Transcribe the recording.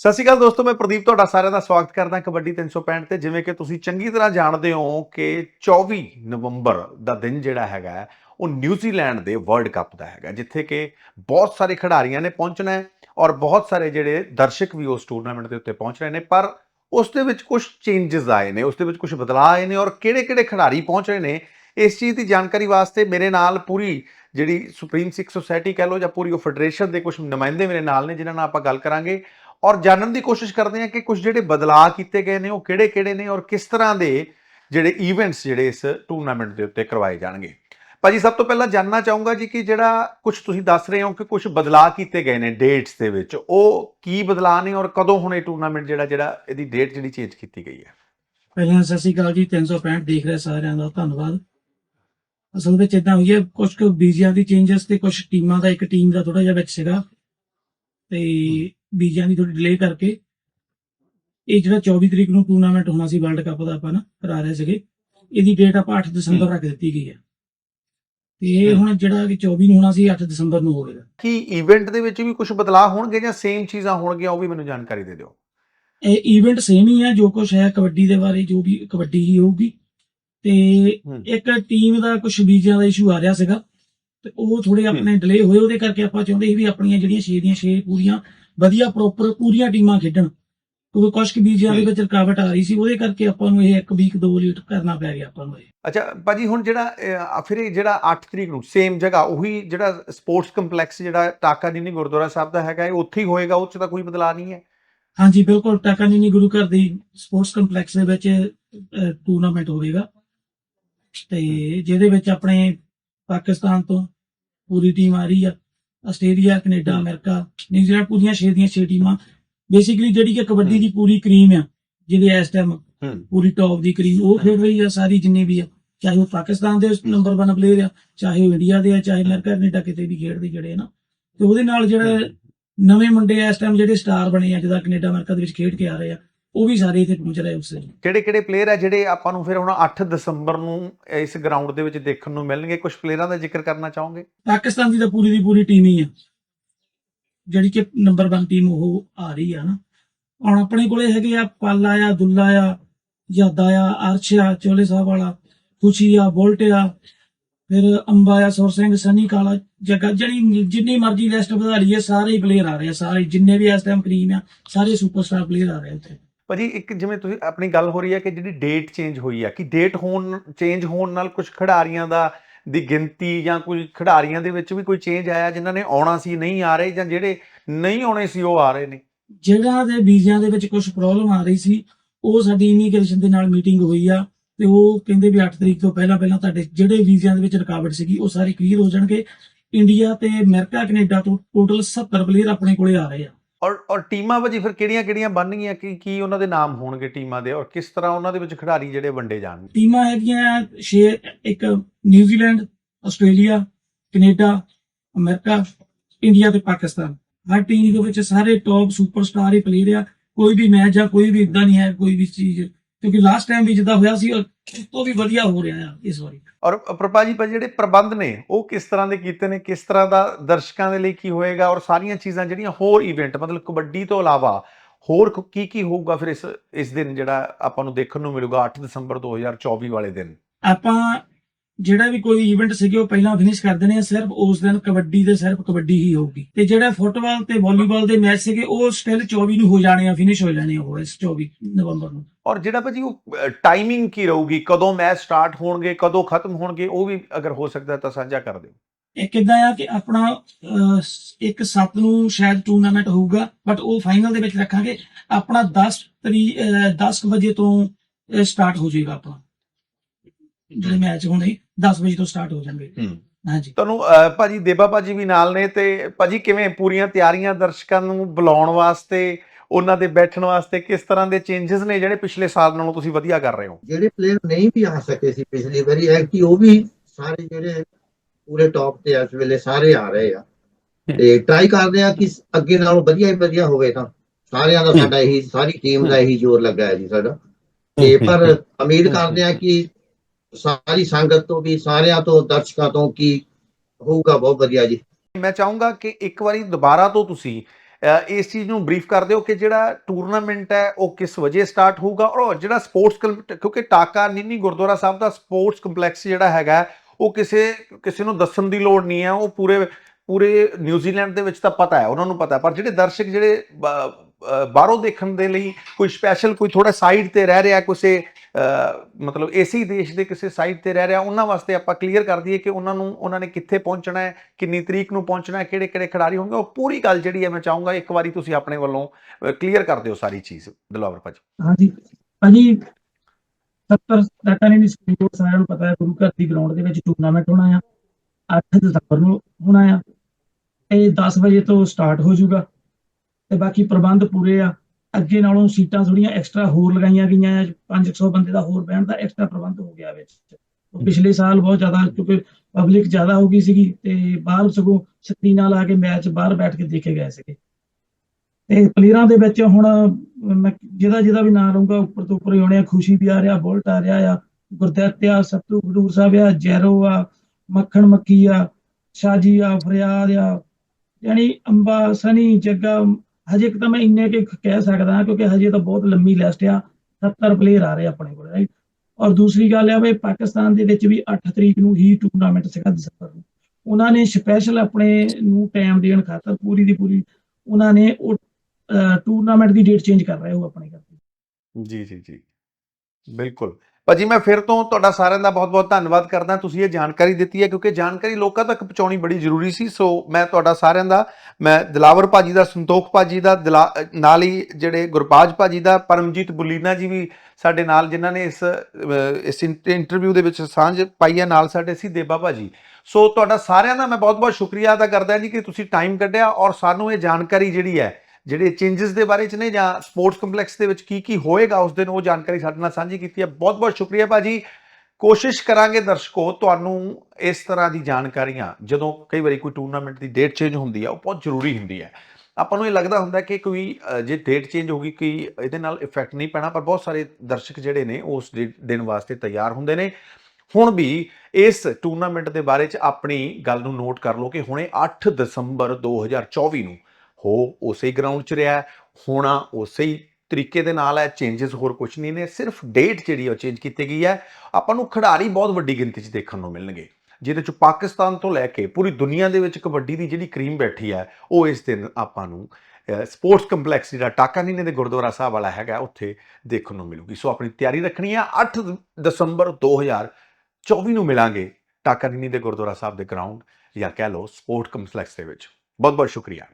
ਸਤਿ ਸ਼੍ਰੀ ਅਕਾਲ ਦੋਸਤੋ, ਮੈਂ ਪ੍ਰਦੀਪ ਤੁਹਾਡਾ ਸਾਰਿਆਂ ਦਾ ਸਵਾਗਤ ਕਰਦਾ ਕਬੱਡੀ 365 ਤੇ, ਜਿਵੇਂ ਕਿ ਤੁਸੀਂ ਚੰਗੀ ਤਰ੍ਹਾਂ ਜਾਣਦੇ ਹੋ ਕਿ 24 ਨਵੰਬਰ ਦਾ ਦਿਨ ਜਿਹੜਾ ਹੈਗਾ, ਉਹ ਨਿਊਜ਼ੀਲੈਂਡ ਦੇ ਵਰਲਡ ਕੱਪ ਦਾ ਹੈਗਾ, ਜਿੱਥੇ ਕਿ ਬਹੁਤ ਸਾਰੇ ਖਿਡਾਰੀਆਂ ਨੇ ਪਹੁੰਚਣਾ ਹੈ ਔਰ ਬਹੁਤ ਸਾਰੇ ਜਿਹੜੇ ਦਰਸ਼ਕ ਵੀ ਉਸ ਟੂਰਨਾਮੈਂਟ ਦੇ ਉੱਤੇ ਪਹੁੰਚ ਰਹੇ ਨੇ, ਪਰ ਉਸ ਦੇ ਵਿੱਚ ਕੁਝ ਚੇਂਜਸ ਆਏ ਨੇ, ਉਸ ਦੇ ਵਿੱਚ ਕੁਝ ਬਦਲਾਅ ਆਏ ਨੇ ਔਰ ਕਿਹੜੇ-ਕਿਹੜੇ ਖਿਡਾਰੀ ਪਹੁੰਚ ਰਹੇ ਨੇ, ਇਸ ਚੀਜ਼ ਦੀ ਜਾਣਕਾਰੀ ਵਾਸਤੇ ਮੇਰੇ ਨਾਲ ਪੂਰੀ ਜਿਹੜੀ ਸੁਪਰੀਮ ਸਿੱਖ ਸੁਸਾਇਟੀ ਕਹਿ ਲਓ ਜਾਂ ਪੂਰੀ ਉਹ ਫੈਡਰੇਸ਼ਨ ਦੇ ਕੁਝ ਨੁਮਾਇੰਦੇ ਮੇਰੇ ਨਾਲ ਨੇ, ਜਿਨ੍ਹਾਂ ਨਾਲ ਆਪਾਂ ਗੱਲ ਕਰਾਂਗੇ। ਔਰ ਜਾਣਨ ਦੀ ਕੋਸ਼ਿਸ਼ ਕਰਦੇ ਹਾਂ ਕਿ ਕੁਝ ਜਿਹੜੇ ਬਦਲਾਅ ਕੀਤੇ ਗਏ ਨੇ, ਉਹ ਕਿਹੜੇ-ਕਿਹੜੇ ਨੇ ਔਰ ਕਿਸ ਤਰ੍ਹਾਂ ਦੇ ਜਿਹੜੇ ਇਵੈਂਟਸ ਜਿਹੜੇ ਇਸ ਟੂਰਨਾਮੈਂਟ ਦੇ ਉੱਤੇ ਕਰਵਾਏ ਜਾਣਗੇ। ਭਾਜੀ, ਸਭ ਤੋਂ ਪਹਿਲਾਂ ਜਾਨਣਾ ਚਾਹੂੰਗਾ ਜੀ ਕਿ ਜਿਹੜਾ ਕੁਝ ਤੁਸੀਂ ਦੱਸ ਰਹੇ ਹੋ ਕਿ ਕੁਝ ਬਦਲਾਅ ਕੀਤੇ ਗਏ ਨੇ ਡੇਟਸ ਦੇ ਵਿੱਚ, ਉਹ ਕੀ ਬਦਲਾਅ ਨੇ ਔਰ ਕਦੋਂ ਹੁਣ ਇਹ ਟੂਰਨਾਮੈਂਟ ਜਿਹੜਾ ਜਿਹੜਾ ਇਹਦੀ ਡੇਟ ਜਿਹੜੀ ਚੇਂਜ ਕੀਤੀ ਗਈ ਹੈ? ਪਹਿਲਾਂ ਸਤਿ ਸ਼੍ਰੀ ਅਕਾਲ ਜੀ 365 ਦੇਖ ਰਹੇ ਸਾਰਿਆਂ ਦਾ, ਧੰਨਵਾਦ। ਅਸਲ ਵਿੱਚ ਇਦਾਂ ਹੋਈ ਹੈ, ਕੁਝ ਕੁ ਬੀਜਿਆਂ ਦੀ ਚੇਂਜਸ ਤੇ ਕੁਝ ਟੀਮਾਂ ਦਾ, ਇੱਕ ਟੀਮ ਦਾ ਥੋੜਾ ਜਿਹਾ ਵਿੱਚ ਸੀਗਾ। ਤੇ ਬੀਜਿਆਂ ਦੀ ਥੋੜੀ ਡਿਲੇ ਕਰਕੇ। ਇਹ ਜਿਹੜਾ 24 ਤਰੀਕ ਨੂੰ ਟੂਰਨਾਮੈਂਟ ਹੋਣਾ ਸੀ ਵਰਲਡ ਕੱਪ ਦਾ ਆਪਾਂ ਨਾ ਕਰਾ ਰਹੇ ਸੀਗੇ ਇਹਦੀ ਡੇਟ ਆਪਾਂ 8 ਦਸੰਬਰ ਰੱਖ ਦਿੱਤੀ ਗਈ ਹੈ। ਤੇ ਇਹ ਹੁਣ ਜਿਹੜਾ ਕਿ 24 ਨੂੰ ਹੋਣਾ ਸੀ 8 ਦਸੰਬਰ ਨੂੰ ਹੋਵੇਗਾ ਕੀ ਇਵੈਂਟ ਦੇ ਵਿੱਚ ਵੀ ਕੁਝ ਬਦਲਾਅ ਹੋਣਗੇ ਜਾਂ ਸੇਮ ਚੀਜ਼ਾਂ ਹੋਣਗੀਆਂ ਉਹ ਵੀ ਮੈਨੂੰ ਜਾਣਕਾਰੀ ਦੇ ਦਿਓ। ਇਹ ਇਵੈਂਟ ਸੇਮ ਹੀ ਹੈ ਜੋ ਕੁਝ ਹੈ ਕਬੱਡੀ ਦੇ ਬਾਰੇ ਜੋ ਵੀ ਕਬੱਡੀ ਹੀ ਹੋਊਗੀ। ਤੇ। ਇੱਕ ਟੀਮ ਦਾ ਕੁਝ ਵੀਜ਼ਿਆਂ ਦਾ ਇਸ਼ੂ ਆ ਰਿਹਾ ਸੀਗਾ ਤੇ ਉਹ ਥੋੜੇ ਆਪਣੇ ਡਿਲੇ ਹੋਏ ਉਹਦੇ ਕਰਕੇ ਆਪਾਂ ਚਾਹੁੰਦੇ ਸੀ ਵੀ ਆਪਣੀਆਂ ਜਿਹੜੀਆਂ 6 ਦੀਆਂ 6 ਪੂਰੀਆਂ ਵਧੀਆ ਪ੍ਰੋਪਰ ਪੂਰੀਆਂ ਟੀਮਾਂ ਖੇਡਣ। ਕਿਉਂਕਿ ਕੁਝ ਕੁ ਵੀਜ਼ਿਆਂ ਦੇ ਵਿੱਚ ਰੁਕਾਵਟ ਆ ਰਹੀ ਸੀ ਉਹਦੇ ਕਰਕੇ ਆਪਾਂ ਨੂੰ ਇਹ ਇੱਕ ਵੀਕ ਦੋ ਲੇਟ ਕਰਨਾ ਪੈ ਗਿਆ ਆਪਾਂ ਨੂੰ ਇਹ। ਅੱਛਾ ਭਾਜੀ ਹੁਣ ਜਿਹੜਾ ਫਿਰ ਇਹ ਜਿਹੜਾ 8 ਤਰੀਕ ਨੂੰ ਸੇਮ ਜਗ੍ਹਾ ਉਹੀ ਜਿਹੜਾ ਸਪੋਰਟਸ ਕੰਪਲੈਕਸ ਜਿਹੜਾ ਟਾਕਾ ਨੀਨੀ ਗੁਰਦੁਆਰਾ ਸਾਹਿਬ ਦਾ ਹੈਗਾ ਇਹ ਉੱਥੇ ਹੀ ਹੋਏਗਾ ਉਹ 'ਚ ਤਾਂ ਕੋਈ ਬਦਲਾਅ ਨਹੀਂ ਹੈ? ਹਾਂਜੀ ਬਿਲਕੁਲ ਟਾਕਾਨੀਨੀ ਗੁਰੂ ਘਰ ਦੀ ਸਪੋਰਟਸ ਕੰਪਲੈਕਸ ਦੇ ਵਿੱਚ ਟੂਰਨਾਮੈਂਟ ਹੋਵੇਗਾ। ਤੇ ਜਿਹਦੇ ਵਿੱਚ ਆਪਣੇ ਪਾਕਿਸਤਾਨ ਤੋਂ ਪੂਰੀ ਟੀਮ ਆ ਰਹੀ ਆ। Australia Canada. ਅਮਰੀਕਾ ਨਿਊਜ਼ੀਲੈਂਡ ਪੂਰੀਆਂ 6 ਦੀਆਂ 6 ਟੀਮਾਂ। ਬੇਸਿਕਲੀ ਜਿਹੜੀ ਕਿ ਕਬੱਡੀ ਦੀ ਪੂਰੀ ਕਰੀਮ ਆ ਜਿਹਦੇ ਇਸ ਟਾਈਮ ਪੂਰੀ ਟੌਪ ਦੀ ਕਰੀਮ ਉਹ ਖੇਡ ਰਹੀ ਆ ਸਾਰੀ ਜਿੰਨੀ ਵੀ ਆ ਚਾਹੇ ਉਹ ਪਾਕਿਸਤਾਨ ਦੇ ਨੰਬਰ 1 ਪਲੇਅਰ ਆ ਚਾਹੇ ਉਹ ਇੰਡੀਆ ਦੇ ਆ ਚਾਹੇ ਅਮਰੀਕਾ ਕੈਨੇਡਾ ਕਿਤੇ ਵੀ ਖੇਡਦੇ ਜਿਹੜੇ ਨਾ। ਤੇ ਉਹਦੇ ਨਾਲ ਜਿਹੜਾ ਨਵੇਂ ਮੁੰਡੇ ਇਸ ਟਾਈਮ ਜਿਹੜੇ ਸਟਾਰ ਬਣੇ ਆ ਜਿਹਦਾ ਕੈਨੇਡਾ ਅਮਰੀਕਾ ਦੇ ਵਿੱਚ ਖੇਡ ਕੇ ਆ ਰਹੇ ਆ ਉਹ ਵੀ ਸਾਰੇ ਇੱਥੇ ਪਹੁੰਚ ਰਹੇ ਉਸ ਦਿਨ। ਕਿਹੜੇ ਕਿਹੜੇ ਪਲੇਅਰ ਆ ਜਿਹੜੇ ਆਪਾਂ ਨੂੰ ਫਿਰ ਹੁਣ 8 ਦਸੰਬਰ ਨੂੰ ਇਸ ਗਰਾਊਂਡ ਦੇ ਵਿੱਚ ਦੇਖਣ ਨੂੰ ਮਿਲਣਗੇ? ਕੁਝ ਪਲੇਅਰਾਂ ਦਾ ਜ਼ਿਕਰ ਕਰਨਾ ਚਾਹੋਗੇ? ਪਾਕਿਸਤਾਨ ਦੀ ਤਾਂ ਪੂਰੀ ਦੀ ਪੂਰੀ ਟੀਮ ਹੀ ਆ। ਜਿਹੜੀ ਕਿ ਨੰਬਰ 1 ਟੀਮ ਉਹ ਆ ਰਹੀ ਆ ਨਾ। ਹੁਣ ਆਪਣੇ ਕੋਲੇ ਹੈਗੇ ਆ ਪਾਲਾ ਆ ਦੁੱਲਾ ਆ ਯਾਦਾ ਆ ਅਰਸ਼ ਆ ਚੋਲੇ ਸਾਹਿਬ ਵਾਲਾ ਖੁਸ਼ੀ ਆ ਬੁਲਟ ਆ ਫਿਰ ਅੰਬਾ ਆ ਸੁਰ ਸਿੰਘ ਸਨੀ ਕਾਲਾ ਜਗਾ ਜਿਹੜੀ ਜਿੰਨੀ ਮਰਜ਼ੀ ਲਿਸਟ ਵਧਾ ਲਈਏ ਸਾਰੇ ਹੀ ਪਲੇਅਰ ਆ ਰਹੇ ਆ ਸਾਰੇ ਜਿੰਨੇ ਵੀ ਇਸ ਟਾਈਮ ਕਰੀਮ ਆ ਸਾਰੇ ਸੁਪਰਸਟਾਰ ਪਲੇਅਰ ਆ ਰਹੇ ਉੱਥੇ ਭਾਜੀ ਇੱਕ ਜਿਵੇਂ ਤੁਸੀਂ ਆਪਣੀ ਗੱਲ ਹੋ ਰਹੀ ਹੈ ਕਿ ਜਿਹੜੀ ਡੇਟ ਚੇਂਜ ਹੋਈ ਆ, ਕਿ ਡੇਟ ਹੋਣ ਚੇਂਜ ਹੋਣ ਨਾਲ ਕੁਝ ਖਿਡਾਰੀਆਂ ਦਾ ਦੀ ਗਿਣਤੀ ਜਾਂ ਕੁਝ ਖਿਡਾਰੀਆਂ ਦੇ ਵਿੱਚ ਵੀ ਕੋਈ ਚੇਂਜ ਆਇਆ ਜਿਨ੍ਹਾਂ ਨੇ ਆਉਣਾ ਸੀ, ਨਹੀਂ ਆ ਰਹੇ ਜਾਂ ਜਿਹੜੇ ਨਹੀਂ ਆਉਣੇ ਸੀ, ਉਹ ਆ ਰਹੇ ਨੇ? ਜਿਹੜਾ ਦੇ ਵੀਜ਼ਿਆਂ ਦੇ ਵਿੱਚ ਕੁਝ ਪ੍ਰੋਬਲਮ ਆ ਰਹੀ ਸੀ, ਉਹ ਸਾਡੀ ਇਮੀਗ੍ਰੇਸ਼ਨ ਦੇ ਨਾਲ ਮੀਟਿੰਗ ਹੋਈ ਆ ਤੇ ਉਹ ਕਹਿੰਦੇ ਵੀ 8 ਤਰੀਕ ਤੋਂ ਪਹਿਲਾਂ ਪਹਿਲਾਂ ਤੁਹਾਡੇ ਜਿਹੜੇ ਵੀਜ਼ਿਆਂ ਦੇ ਵਿੱਚ ਰੁਕਾਵਟ ਸੀਗੀ, ਉਹ ਸਾਰੇ ਕਲੀਅਰ ਹੋ ਜਾਣਗੇ। ਇੰਡੀਆ ਤੇ ਅਮਰੀਕਾ ਕੈਨੇਡਾ ਤੋਂ ਟੋਟਲ 70 ਪਲੇਅਰ ਆਪਣੇ ਕੋਲੇ ਆ ਰਹੇ ਆ। ਔਰ ਔਰ ਟੀਮਾਂ ਭਾਜੀ ਫਿਰ ਕਿਹੜੀਆਂ ਕਿਹੜੀਆਂ ਬਣਨਗੀਆਂ? ਕੀ ਕੀ ਉਹਨਾਂ ਦੇ ਨਾਮ ਹੋਣਗੇ ਟੀਮਾਂ ਦੇ? ਔਰ ਕਿਸ ਤਰ੍ਹਾਂ ਉਹਨਾਂ ਦੇ ਵਿੱਚ ਖਿਡਾਰੀ ਜਿਹੜੇ ਵੰਡੇ ਜਾਣਗੇ? ਟੀਮਾਂ ਹੈਗੀਆਂ ਛੇ, ਇੱਕ New Zealand Australia, Canada, America, India ਤੇ ਪਾਕਿਸਤਾਨ। ਹਰ ਟੀਮ ਦੇ ਵਿੱਚ ਸਾਰੇ ਟੌਪ ਸੁਪਰਸਟਾਰ ਹੀ ਪਲੇਅਰ ਆ। ਕੋਈ ਵੀ ਮੈਚ ਜਾਂ ਕੋਈ ਵੀ ਇਦਾਂ ਨਹੀਂ ਹੈ, ਕੋਈ ਵੀ ਚੀਜ਼ ਕਿਉਂਕਿ ਲਾਸਟ ਟਾਈਮ ਵੀ ਜਿੱਦਾਂ ਹੋਇਆ ਸੀ ਉਹ ਤੋਂ ਵੀ ਵਧੀਆ ਹੋ ਰਿਹਾ ਆ ਇਸ ਵਾਰੀ ਔਰ ਪ੍ਰਭਾ ਜੀ ਭਾਜੀ ਜਿਹੜੇ ਪ੍ਰਬੰਧ ਨੇ ਉਹ ਕਿਸ ਤਰ੍ਹਾਂ ਦੇ ਕੀਤੇ ਨੇ ਕਿਸ ਤਰ੍ਹਾਂ ਦਾ ਦਰਸ਼ਕਾਂ ਦੇ ਲਈ ਕੀ ਹੋਏਗਾ ਔਰ ਸਾਰੀਆਂ ਚੀਜ਼ਾਂ ਜਿਹੜੀਆਂ ਹੋਰ ਇਵੈਂਟ ਮਤਲਬ ਕਬੱਡੀ ਤੋਂ ਇਲਾਵਾ ਹੋਰ ਕੀ ਕੀ ਹੋਊਗਾ ਫਿਰ ਇਸ ਇਸ ਦਿਨ ਜਿਹੜਾ ਆਪਾਂ ਨੂੰ ਦੇਖਣ ਨੂੰ ਮਿਲੂਗਾ 8 ਦਸੰਬਰ 2024 ਵਾਲੇ ਦਿਨ? ਆਪਾਂ ਜਿਹੜਾ ਵੀ ਕੋਈ ਇਵੈਂਟ ਸੀਗੇ ਉਹ ਪਹਿਲਾਂ ਫਿਨਿਸ਼ ਕਰ ਦੇਣੇ ਆ ਸਿਰਫ ਉਸ ਦਿਨ ਕਬੱਡੀ ਦੇ ਸਿਰਫ ਕਬੱਡੀ ਹੀ ਹੋਊਗੀ। ਤੇ ਜਿਹੜਾ ਫੁੱਟਬਾਲ ਤੇ ਵਾਲੀਬਾਲ ਦੇ ਮੈਚ ਸੀਗੇ ਉਹ ਸਟਿਲ 24 ਨੂੰ ਹੋ ਜਾਣੇ ਆ ਫਿਨਿਸ਼ ਹੋ ਜਾਣੇ ਉਹ ਇਸ 24 ਨਵੰਬਰ ਨੂੰ। ਔਰ ਜਿਹੜਾ ਭਾਜੀ ਉਹ ਟਾਈਮਿੰਗ ਕੀ ਰਹੂਗੀ? ਕਦੋਂ ਮੈਚ ਸਟਾਰਟ ਹੋਣਗੇ ਕਦੋਂ ਖਤਮ ਹੋਣਗੇ ਉਹ ਵੀ ਅਗਰ ਹੋ ਸਕਦਾ ਤਾਂ ਸਾਂਝਾ ਕਰ ਦਿਓ। ਇਹ ਕਿੱਦਾਂ ਆ ਕਿ ਆਪਣਾ ਇੱਕ 7 ਨੂੰ ਸ਼ਾਇਦ ਟੂਰਨਾਮੈਂਟ ਹੋਊਗਾ ਬਟ ਉਹ ਫਾਈਨਲ ਦੇ ਵਿੱਚ ਰੱਖਾਂਗੇ। ਆਪਣਾ 10 ਤਰੀ 10 ਵਜੇ ਤੋਂ ਸਟਾਰਟ ਹੋ ਜਾਏਗਾ ਆਪਣਾ। ਜਿਹੜੇ ਮੈਚ ਹੋਣੇ। 10 ਵਜੇ ਤੋਂ ਸਟਾਰਟ ਹੋ ਜਾਣਗੇ। ਹਾਂਜੀ। ਤੁਹਾਨੂੰ ਅਹ, ਭਾਜੀ ਦੇਬਾ ਭਾਜੀ ਵੀ ਨਾਲ ਨੇ ਤੇ ਭਾਜੀ ਕਿਵੇਂ ਪੂਰੀਆਂ ਤਿਆਰੀਆਂ ਦਰਸ਼ਕਾਂ ਨੂੰ ਬੁਲਾਉਣ ਵਾਸਤੇ ਉਹਨਾਂ ਦੇ ਬੈਠਣ ਵਾਸਤੇ ਕਿਸ ਤਰ੍ਹਾਂ ਦੇ ਚੇਂਜਸ ਨੇ ਜਿਹੜੇ ਪਿਛਲੇ ਸਾਲ ਨਾਲੋਂ ਤੁਸੀਂ ਵਧੀਆ ਕਰ ਰਹੇ ਹੋ? ਜਿਹੜੇ ਪਲੇਅਰ ਨਹੀਂ ਵੀ ਆ ਸਕੇ ਸੀ ਪਿਛਲੀ ਵਾਰੀ ਐਕਟੀ ਉਹ ਵੀ ਸਾਰੇ ਜਿਹੜੇ ਪੂਰੇ ਟੌਪ ਤੇ ਇਸ ਵੇਲੇ ਸਾਰੇ ਆ ਰਹੇ ਆ। ਤੇ ਟਰਾਈ ਕਰਦੇ ਆ ਕਿ ਅੱਗੇ ਨਾਲੋਂ ਵਧੀਆ ਹੀ ਵਧੀਆ ਹੋਵੇ ਤਾਂ। ਸਾਰਿਆਂ ਦਾ ਸਾਡਾ ਇਹੀ ਸਾਰੀ ਟੀਮ ਦਾ ਇਹੀ ਜ਼ੋਰ ਲੱਗਾ ਹੈ ਜੀ ਸਾਡਾ। ਤੇ ਪਰ ਉਮੀਦ ਕਰਦੇ ਆ ਕਿ ਸਾਰੀ ਸੰਗਤ ਤੋਂ ਵੀ, ਸਾਰਿਆਂ ਤੋਂ, ਦਰਸ਼ਕਾਂ ਤੋਂ ਕੀ ਹੋਊਗਾ, ਬਹੁਤ ਵਧੀਆ ਜੀ। ਮੈਂ ਚਾਹੂੰਗਾ ਕਿ ਇੱਕ ਵਾਰੀ ਦੁਬਾਰਾ ਤੋਂ ਤੁਸੀਂ ਇਸ ਚੀਜ਼ ਨੂੰ ਬਰੀਫ ਕਰ ਦਿਓ ਕਿ ਜਿਹੜਾ ਟੂਰਨਾਮੈਂਟ ਹੈ, ਉਹ ਕਿਸ ਵਜੇ ਸਟਾਰਟ ਹੋਊਗਾ ਔਰ ਜਿਹੜਾ ਸਪੋਰਟਸ ਕਿਉਂਕਿ ਟਾਕਾ ਨਿੰਨੀ ਗੁਰਦੁਆਰਾ ਸਾਹਿਬ ਦਾ ਸਪੋਰਟਸ ਕੰਪਲੈਕਸ ਜਿਹੜਾ ਹੈਗਾ, ਉਹ ਕਿਸੇ ਕਿਸੇ ਨੂੰ ਦੱਸਣ ਦੀ ਲੋੜ ਨਹੀਂ ਹੈ। ਉਹ ਪੂਰੇ ਪੂਰੇ ਨਿਊਜ਼ੀਲੈਂਡ ਦੇ ਵਿੱਚ ਤਾਂ ਪਤਾ ਹੈ, ਉਹਨਾਂ ਨੂੰ ਪਤਾ ਪਰ ਜਿਹੜੇ ਦਰਸ਼ਕ, ਜਿਹੜੇ ਬਾਹਰੋਂ ਦੇਖਣ ਦੇ ਲਈ ਕੋਈ ਸਪੈਸ਼ਲ ਕੋਈ ਥੋੜਾ ਸਾਈਡ ਤੇ ਰਹਿ ਰਿਹਾ, ਕਿਸੇ ਮਤਲਬ ਏਸੀ ਦੇਸ਼ ਦੇ ਕਿਸੇ ਸਾਈਡ ਤੇ ਰਹਿ ਰਿਹਾ, ਉਹਨਾਂ ਵਾਸਤੇ ਆਪਾਂ ਕਲੀਅਰ ਕਰ ਦਈਏ ਕਿ ਉਹਨਾਂ ਨੂੰ, ਉਹਨਾਂ ਨੇ ਕਿੱਥੇ ਪਹੁੰਚਣਾ ਹੈ, ਕਿੰਨੀ ਤਰੀਕ ਨੂੰ ਪਹੁੰਚਣਾ ਹੈ ਕਿਹੜੇ ਕਿਹੜੇ ਖਿਡਾਰੀ ਹੋਣਗੇ, ਉਹ ਪੂਰੀ ਗੱਲ ਜਿਹੜੀ ਹੈ ਮੈਂ ਚਾਹੂੰਗਾ, ਇੱਕ ਵਾਰੀ ਤੁਸੀਂ ਆਪਣੇ ਵੱਲੋਂ ਕਲੀਅਰ ਕਰ ਦਿਓ ਸਾਰੀ ਚੀਜ਼, ਦਿਲਾਵਰ ਭਾਜੀ। ਹਾਂਜੀ, ਭਾਜੀ 70 ਡਾਟਾ ਨੇ ਸਕੂਲ ਕੋਲ ਸਾਰਿਆਂ ਨੂੰ ਪਤਾ ਹੈ, ਗੁਰੂ ਘਰ ਦੀ ਗਰਾਊਂਡ ਦੇ ਵਿੱਚ ਟੂਰਨਾਮੈਂਟ ਹੋਣਾ ਆ 8 ਦਸੰਬਰ ਨੂੰ ਹੋਣਾ ਆ, ਇਹ 10 ਵਜੇ ਤੋਂ ਸਟਾਰਟ ਹੋ ਜਾਊਗਾ। ਤੇ ਬਾਕੀ ਪ੍ਰਬੰਧ ਪੂਰੇ ਆ। ਅੱਗੇ ਨਾਲੋਂ ਸੀਟਾਂ ਥੋੜੀਆਂ ਐਕਸਟਰਾ ਹੋਰ ਲਗਾਈਆਂ ਗਈਆਂ 500 ਬੰਦੇ ਦਾ ਹੋਰ ਬਹਿਣ ਦਾ ਐਕਸਟਰਾ ਪ੍ਰਬੰਧ ਹੋ ਗਿਆ ਵਿੱਚ। ਪਿਛਲੇ ਸਾਲ ਬਹੁਤ ਜ਼ਿਆਦਾ ਕਿਉਂਕਿ ਪਬਲਿਕ ਜ਼ਿਆਦਾ ਹੋ ਗਈ ਸੀਗੀ ਤੇ ਬਾਹਰ ਸਗੋਂ ਸਕਰੀਨਾਂ ਲਾ ਕੇ ਮੈਚ ਬਾਹਰ ਬੈਠ ਕੇ ਦੇਖੇ ਗਏ ਸੀਗੇ। ਤੇ ਪਲੇਅਰਾਂ ਦੇ ਵਿੱਚ ਹੁਣ ਮੈਂ ਜਿਹਦਾ ਜਿਹਦਾ ਵੀ ਨਾਂ ਲਊਂਗਾ, ਉੱਪਰ ਤੋਂ ਉੱਪਰ ਹੀ ਆ। ਖੁਸ਼ੀ ਵੀ ਆ ਰਿਹਾ, ਬੋਲਟ ਆ ਰਿਹਾ ਆ। ਗੁਰਦਿੱਤ ਆ ਸਤੂ ਖਡੂਰ ਸਾਹਿਬ ਆ, ਜੈਰੋ ਆ, ਮੱਖਣ ਮੱਕੀ ਆ ਸ਼ਾਜੀ ਆ, ਫਰਿਆਦ ਆ। ਯਾਨੀ ਅੰਬਾ, ਸਨੀ, ਜੱਗਾ ਹਜੇ ਇੱਕ ਤਾਂ ਮੈਂ ਇੰਨੇ ਕਿ ਕਹਿ ਸਕਦਾ ਕਿਉਂਕਿ ਹਜੇ ਤਾਂ ਬਹੁਤ ਲੰਮੀ ਲਿਸਟ ਆ 70 ਪਲੇਅਰ ਆ ਰਹੇ ਆਪਣੇ ਕੋਲ ਰਾਈਟ ਔਰ ਦੂਸਰੀ ਗੱਲ ਆ ਵੀ ਪਾਕਿਸਤਾਨ ਦੇ ਵਿੱਚ ਵੀ 8 ਤਰੀਕ ਨੂੰ ਹੀ ਟੂਰਨਾਮੈਂਟ ਸੀਗਾ ਦਸੰਬਰ ਨੂੰ। ਉਹਨਾਂ ਨੇ ਸਪੈਸ਼ਲ ਆਪਣੇ ਨੂੰ ਟਾਈਮ ਦੇਣ ਖਾਤਰ ਪੂਰੀ ਦੀ ਪੂਰੀ ਉਹਨਾਂ ਨੇ ਉਹ ਟੂਰਨਾਮੈਂਟ ਦੀ ਡੇਟ ਚੇਂਜ ਕਰ ਰਹੇ ਹੋ ਆਪਣੇ ਕਰਕੇ। ਜੀ ਜੀ ਜੀ। ਬਿਲਕੁਲ। ਭਾਜੀ ਮੈਂ ਫਿਰ ਤੋਂ ਤੁਹਾਡਾ ਸਾਰਿਆਂ ਦਾ ਬਹੁਤ-ਬਹੁਤ ਧੰਨਵਾਦ ਕਰਦਾ। ਤੁਸੀਂ ਇਹ ਜਾਣਕਾਰੀ ਦਿੱਤੀ ਹੈ ਕਿਉਂਕਿ ਜਾਣਕਾਰੀ ਲੋਕਾਂ ਤੱਕ ਪਹੁੰਚਾਉਣੀ ਬੜੀ ਜ਼ਰੂਰੀ ਸੀ। ਸੋ ਮੈਂ ਤੁਹਾਡਾ ਸਾਰਿਆਂ ਦਾ ਮੈਂ ਦਿਲਾਵਰ ਭਾਜੀ ਦਾ ਸੰਤੋਖ ਭਾਜੀ ਦਾ ਦਿਲਾ- ਨਾਲ ਹੀ ਜਿਹੜੇ ਗੁਰਬਾਜ ਭਾਜੀ ਦਾ ਪਰਮਜੀਤ ਬੁਲੀਨਾ ਜੀ ਵੀ ਸਾਡੇ ਨਾਲ ਜਿਨ੍ਹਾਂ ਨੇ ਇਸ ਅ, ਇਸ ਇੰਟਰਵਿਊ ਦੇ ਵਿੱਚ ਸਾਂਝ ਪਾਈ ਹੈ ਨਾਲ ਸਾਡੇ ਸੀ ਦੇਬਾ ਭਾਜੀ। ਸੋ ਤੁਹਾਡਾ ਸਾਰਿਆਂ ਦਾ ਮੈਂ ਬਹੁਤ-ਬਹੁਤ ਸ਼ੁਕਰੀਆ ਅਦਾ ਕਰਦਾ ਜੀ ਕਿ ਤੁਸੀਂ ਟਾਈਮ ਕੱਢਿਆ ਔਰ ਸਾਨੂੰ ਇਹ ਜਾਣਕਾਰੀ ਜਿਹੜੀ ਹੈ ਜਿਹੜੇ ਚੇਂਜਸ ਦੇ ਬਾਰੇ ਚ ਨੇ ਜਾਂ ਸਪੋਰਟਸ ਕੰਪਲੈਕਸ ਦੇ ਵਿੱਚ ਕੀ ਕੀ ਹੋਏਗਾ, ਉਸ ਦਿਨ ਉਹ ਜਾਣਕਾਰੀ ਸਾਡੇ ਨਾਲ ਸਾਂਝੀ ਕੀਤੀ ਹੈ ਬਹੁਤ ਬਹੁਤ ਸ਼ੁਕਰੀਆ ਭਾਜੀ। ਕੋਸ਼ਿਸ਼ ਕਰਾਂਗੇ ਦਰਸ਼ਕੋ ਤੁਹਾਨੂੰ ਇਸ ਤਰ੍ਹਾਂ ਦੀ ਜਾਣਕਾਰੀਆਂ, ਜਦੋਂ ਕਈ ਵਾਰੀ ਕੋਈ ਟੂਰਨਾਮੈਂਟ ਦੀ ਡੇਟ ਚੇਂਜ ਹੁੰਦੀ ਹੈ ਉਹ ਬਹੁਤ ਜ਼ਰੂਰੀ ਹੁੰਦੀ ਹੈ ਆਪਾਂ ਨੂੰ ਇਹ ਲੱਗਦਾ ਹੁੰਦਾ ਕਿ ਕੋਈ ਜੇ ਡੇਟ ਚੇਂਜ ਹੋ ਗਈ ਕਿ ਇਹਦੇ ਨਾਲ ਇਫੈਕਟ ਨਹੀਂ ਪੈਣਾ, ਪਰ ਬਹੁਤ ਸਾਰੇ ਦਰਸ਼ਕ ਜਿਹੜੇ ਨੇ, ਉਹ ਉਸ ਡੇ- ਦਿਨ ਵਾਸਤੇ ਤਿਆਰ ਹੁੰਦੇ ਨੇ। ਹੁਣ ਵੀ ਇਸ ਟੂਰਨਾਮੈਂਟ ਦੇ ਬਾਰੇ ਚ ਆਪਣੀ ਗੱਲ ਨੂੰ ਨੋਟ ਕਰ ਲਓ ਕਿ ਹੁਣੇ 8 ਦਸੰਬਰ 2024 ਨੂੰ ਹੋ ਉਸੇ ਗਰਾਊਂਡ 'ਚ ਰਿਹਾ ਹੋਣਾ ਉਸੇ ਹੀ ਤਰੀਕੇ ਦੇ ਨਾਲ ਹੈ ਚੇਂਜਸ ਹੋਰ ਕੁਝ ਨਹੀਂ ਨੇ, ਸਿਰਫ ਡੇਟ ਜਿਹੜੀ ਉਹ ਚੇਂਜ ਕੀਤੀ ਗਈ ਹੈ। ਆਪਾਂ ਨੂੰ ਖਿਡਾਰੀ ਬਹੁਤ ਵੱਡੀ ਗਿਣਤੀ 'ਚ ਦੇਖਣ ਨੂੰ ਮਿਲਣਗੇ। ਜਿਹਦੇ 'ਚ ਪਾਕਿਸਤਾਨ ਤੋਂ ਲੈ ਕੇ ਪੂਰੀ ਦੁਨੀਆ ਦੇ ਵਿੱਚ ਕਬੱਡੀ ਦੀ ਜਿਹੜੀ ਕਰੀਮ ਬੈਠੀ ਹੈ, ਉਹ ਇਸ ਦਿਨ ਆਪਾਂ ਨੂੰ ਸਪੋਰਟਸ ਕੰਪਲੈਕਸ ਜਿਹੜਾ ਟਾਕਾ ਟਾਕਾਨੀਨੇ ਦੇ ਗੁਰਦੁਆਰਾ ਸਾਹਿਬ ਵਾਲਾ ਹੈਗਾ, ਉੱਥੇ ਦੇਖਣ ਨੂੰ ਮਿਲੂਗੀ। ਸੋ ਆਪਣੀ ਤਿਆਰੀ ਰੱਖਣੀ ਹੈ। 8 ਦਸੰਬਰ 2024 ਨੂੰ ਮਿਲਾਂਗੇ ਟਾਕਾ ਟਾਕਾਨੀਨੀ ਦੇ ਗੁਰਦੁਆਰਾ ਸਾਹਿਬ ਦੇ ਗਰਾਊਂਡ ਜਾਂ ਕਹਿ ਲਓ ਸਪੋਰਟ ਕੰਪਲੈਕਸ ਦੇ ਵਿੱਚ। ਬਹੁਤ ਬਹੁਤ ਸ਼ੁਕਰੀਆ।